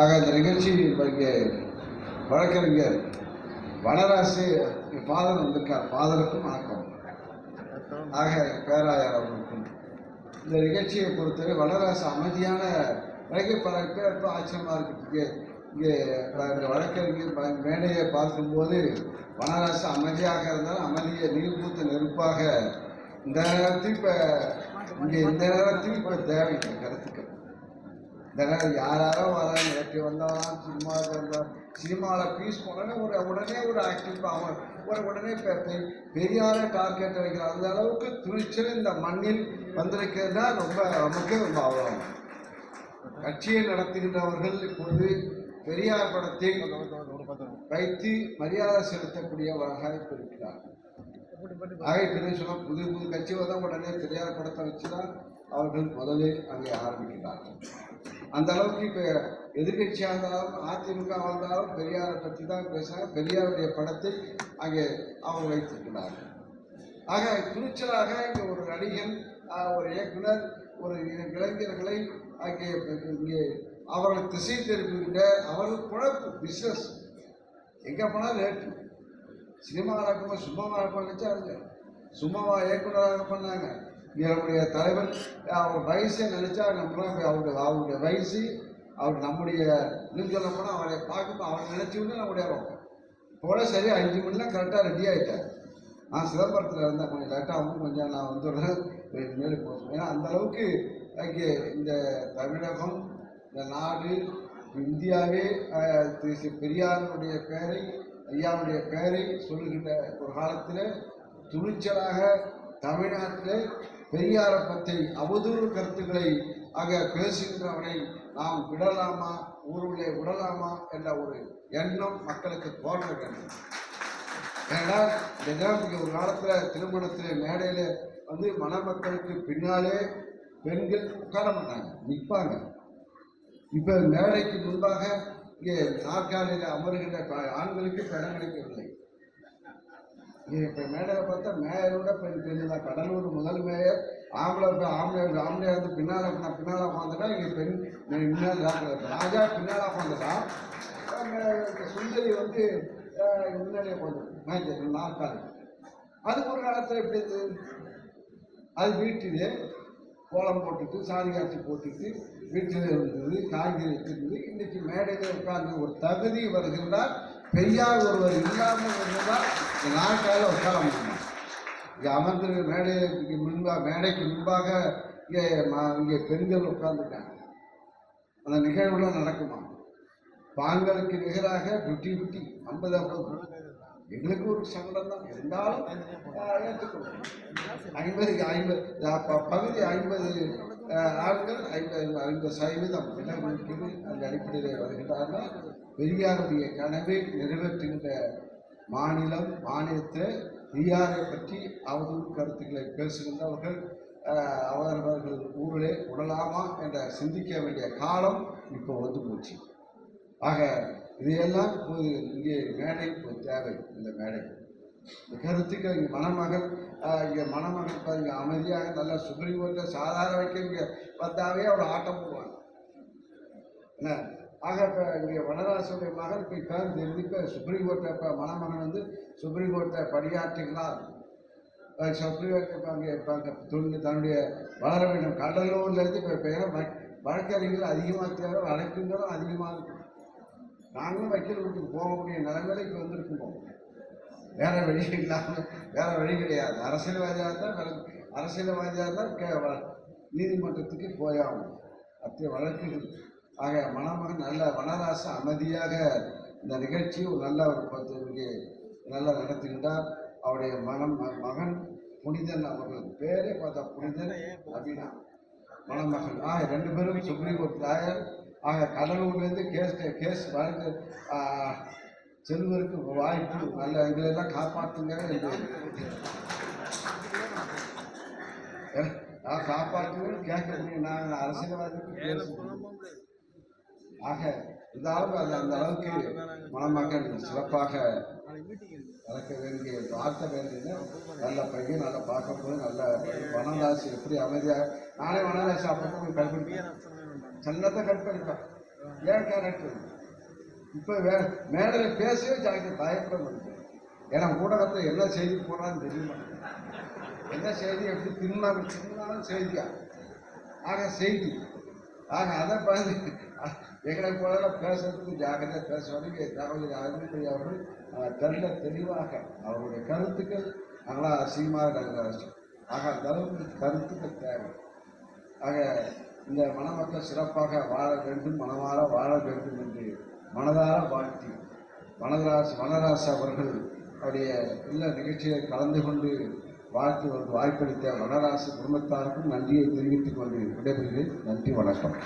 ஆக இந்த நிகழ்ச்சி இங்கே வழக்கறிஞர் வனராசு ஃபாதர் வந்திருக்கார். ஃபாதருக்கும் வணக்கம். ஆக பேராயர் அவர்களுக்கும். இந்த நிகழ்ச்சியை பொறுத்தவரை வனராசு அமைதியான வழக்கை பல பேர் ரொம்ப ஆச்சரியமாக இருக்குது இங்கே இங்கே இந்த வழக்கறிஞர் மேடையை பார்க்கும்போது வனராசு அமைதியாக இருந்தாலும் அமைதியை நீர்பூத்த நெருப்பாக இந்த நேரத்தில் இப்போ இங்கே இந்த நேரத்தில் இப்போ தேவை கருத்துக்கள். இந்த யாராரோ வராங்க நேற்று வந்தவன் சினிமா வந்தான் சினிமாவில் பீஸ் உடனே ஒரு உடனே ஒரு ஆக்டிவ் அவன் ஒரு உடனே பெ- பெரியார டார்கெட் வைக்கிற அந்த அளவுக்கு துணிச்சல் இந்த மண்ணில் வந்திருக்கிறதா ரொம்ப நமக்கு ரொம்ப அவலம் கட்சியை நடத்துகின்றவர்கள் இப்போது பெரியார் படத்தை வைத்து மரியாதை செலுத்தக்கூடியவராக இப்ப இருக்கிறார்கள். ஆக இப்படி சொன்னால் புது புது கட்சி வந்தால் உடனே பெரியார் படத்தை வச்சு தான் அவர்கள் முதலில் அங்கே ஆரம்பிக்கிறார்கள். அந்த அளவுக்கு இப்போ எதிர்கட்சியாக இருந்தாலும் அதிமுக வந்தாலும் பெரியாரை பற்றி தான் பேசுகிறாங்க பெரியாருடைய படத்தை அங்கே அவங்க வைத்திருக்கிறார்கள். ஆக துணிச்சலாக இங்கே ஒரு நடிகன் ஒரு இயக்குனர் ஒரு இளைஞர்களை அங்கே இங்கே அவர்கள் திசை திருப்புகின்ற அவர்கள் குழப்பு பிஸ்னஸ் எங்கே போனாலும் ரேட்டு சினிமாவில் இருக்கும்போது சும்மாவாக இருப்பாங்க சும்மாவாக சும்மாவா இயக்குனராக பண்ணாங்க. நம்முடைய தலைவர் அவர் வயசை நினச்சா நம்மளாம் அவருடைய அவருடைய வயசு அவர் நம்முடைய இன்னும் சொல்ல போனால் அவரை பார்க்கும்போது அவர் நினச்சிக்கிட்டு நம்முடைய போல சரி அஞ்சு மணிலாம் கரெக்டாக ரெடி ஆகிட்டார் நான் சிதம்பரத்தில் இருந்தேன் கொஞ்சம் லேட்டாகவும் கொஞ்சம் நான் வந்துடுறேன் மேலே போகிறேன் ஏன்னா அந்தளவுக்கு இங்கே இந்த தமிழகம் இந்த நாடு இந்தியாவே திரு பெரியாருடைய பெயரை ஐயாவுடைய பெயரை சொல்லுகின்ற ஒரு காலத்தில் துணிச்சலாக தமிழ்நாட்டில் பெரியாரை பற்றி அவதூறு கருத்துக்களை ஆக பேசுகின்றவனை நாம் விடலாமா? ஊருள்ளே விடலாமா என்ற ஒரு எண்ணம் மக்களுக்கு தோன்ற வேண்டும். ஏன்னா இந்த இங்கே ஒரு காலத்தில் திருமணத்தில் மேடையில் வந்து மணமக்களுக்கு பின்னாலே பெண்கள் உட்கார மாட்டாங்க நிற்பாங்க. இப்போ மேடைக்கு முன்பாக இங்கே நாற்காலியில் அமருகின்ற ஆண்களுக்கு இடம் கிடைக்கவில்லை இப்போ மேடையில் பார்த்தா மேயரோட பெண் பெண் தான் கடலூர் முதல் மேயர் ஆம்பளை ஆம்பளை ஆம்பளை வந்து பின்னால் நான் பின்னால் உட்காந்துட்டா இங்கே பெண் முன்னால் ராஜா பின்னால் உட்காந்துட்டான் சுந்தரி வந்து முன்னாடியே உட்காந்துருக்கு மேஜர் நாற்காலி அது ஒரு காலத்தில் எப்படி இருந்தது? அது வீட்டிலே கோலம் போட்டுட்டு சாணி காய்ச்சி போட்டுட்டு வீட்டில் இருந்தது காய்கறி வச்சிருந்தது. இன்னைக்கு மேடையில் உட்கார்ந்து ஒரு தகுதி வருகின்றார் பெரியார் ஒருவர் இல்லாமல் இருந்தால் இந்த நாட்டால் உட்கார முடியும்? இங்கே அமர்ந்து மேடைக்கு முன்பாக மேடைக்கு முன்பாக இங்கே இங்கே பெண்கள் உட்கார்ந்துட்டாங்க அந்த நிகழ்வுலாம் நடக்குமா? பாங்களுக்கு நிகராக குட்டி குட்டி ஐம்பது ஐம்பது எங்களுக்கு ஒரு சங்கடம் தான். இருந்தாலும் ஏற்றுக்கணும் ஐம்பதுக்கு ஐம்பது ப- பகுதி ஐம்பது ஆண்கள் ஐம்பது ஐம்பது சதவீதம் இடஒதுக்கீடு அந்த அடிப்படையில் வருகின்றார்கள். பெரியாருடைய கனவை நிறைவேற்றுகின்ற மாநிலம் மாநிலத்தில் பெரியாரை பற்றி அவதூறு கருத்துக்களை பேசுகின்றவர்கள் அவரவர்கள் ஊரிலே உடலாமா என்ற சிந்திக்க வேண்டிய காலம் இப்போ வந்து போச்சு. ஆக இதையெல்லாம் இங்கே மேடை தேவை இந்த மேடை. கருத்துக்கள் இங்கே மணமகள் இங்கே மணமகள் பாருங்க அமைதியாக நல்லா சுப்ரீம் கோர்ட்டில் சாதாரண வைக்க இங்கே வந்தாவே அவர் ஆட்டம் போடுவாங்க. என்ன? ஆக இப்போ இங்கே வனராசுடைய மகன் இப்போ பேர் தெரிஞ்சு இப்போ சுப்ரீம் கோர்ட்டை இப்போ மணமகன் வந்து சுப்ரீம் கோர்ட்டை பணியாற்றுகிறார். சுப்ரீம் கோர்ட்டை இப்போ அங்கே இப்போ அங்கே துணி தன்னுடைய வளர வேண்டும். கடலூர்லேருந்து இப்போ இப்போ ஏன்னா வழக்கறிஞர்கள் அதிகமாக தேவை வழக்குங்களும் அதிகமாக இருக்கும். நாங்களும் வக்கீல் வீட்டுக்கு போகக்கூடிய நிலைமையில வந்திருக்கோம் வேற வழி இல்லாமல் வேற வழி கிடையாது. அரசியல்வாதியாக இருந்தால் அரசியல்வாதியாக இருந்தால் கே வ- நீதிமன்றத்துக்கு போயாகும் அத்தகைய வழக்குகள். ஆக மணமகன் நல்ல வனராச அமைதியாக இந்த நிகழ்ச்சி ஒரு நல்ல ஒரு பத்து இங்கே நல்லா நடத்துகின்றார். அவருடைய மனம் மகன் புனிதன் அவர்கள் பேரே பார்த்தா புனிதன் அப்படின்னா மணமகன். ஆக ரெண்டு பேரும் சுப்ரீம் கோர்ட் லாயர். ஆக கடலூர்லேருந்து கேஸ் கேஸ் வழக்கு செல்வருக்கு வாய்ப்பு நல்ல எங்களெல்லாம் காப்பாற்றுங்க நான் காப்பாற்றுவேன் கேட்க முடியும் நான் அரசியல்வாதிக்கு ஆக இருந்தாலும் அது அந்த அளவுக்கு மணமகன் சிறப்பாக வளர்க்க வேண்டிய பார்க்க வேண்டியது. நல்ல பையன் நல்லா பார்க்க போது நல்ல வனராசி எப்படி அமைதியாக நானே வனராசி அப்பப்போ போய் கட் பண்ணிப்பேன். ஏன் கேரக்டர்? இப்போ வே மேடையில் பேசவே ஜனக்கு பயப்பட முடியுது ஏன்னா ஊடகத்தில் என்ன செய்தி போகிறான்னு தெரிய மாட்டேங்குது என்ன செய்தி எப்படி தின்னா தின்னாலும் செய்தியா? ஆக செய்தி. ஆக அதை பார்த்து எங்களை போல பேசுறதுக்கு ஜாக்கிரதையாக பேசுவாங்க தகவல் அருண்மொழி அவர்கள் அஹ், தெளிவாக அவருடைய கருத்துக்கள் நல்லா அசிங்கமாக நாங்கள் ஆக அந்த அளவுக்கு கருத்துக்கள் தேவை. ஆக இந்த மணமக்கள் சிறப்பாக வாழ வேண்டும் மனமாற வாழ வேண்டும் என்று மனதார வாழ்த்தி வனராஜ் வனராஜ் அவர்கள் அவருடைய எல்லா நிகழ்ச்சியில் கலந்து கொண்டு வாழ்த்து வாய்ப்பளித்த வனராசு குடும்பத்தாருக்கும் நன்றியை தெரிவித்துக் கொண்டு விடைபெறுகிறேன். நன்றி வணக்கம்.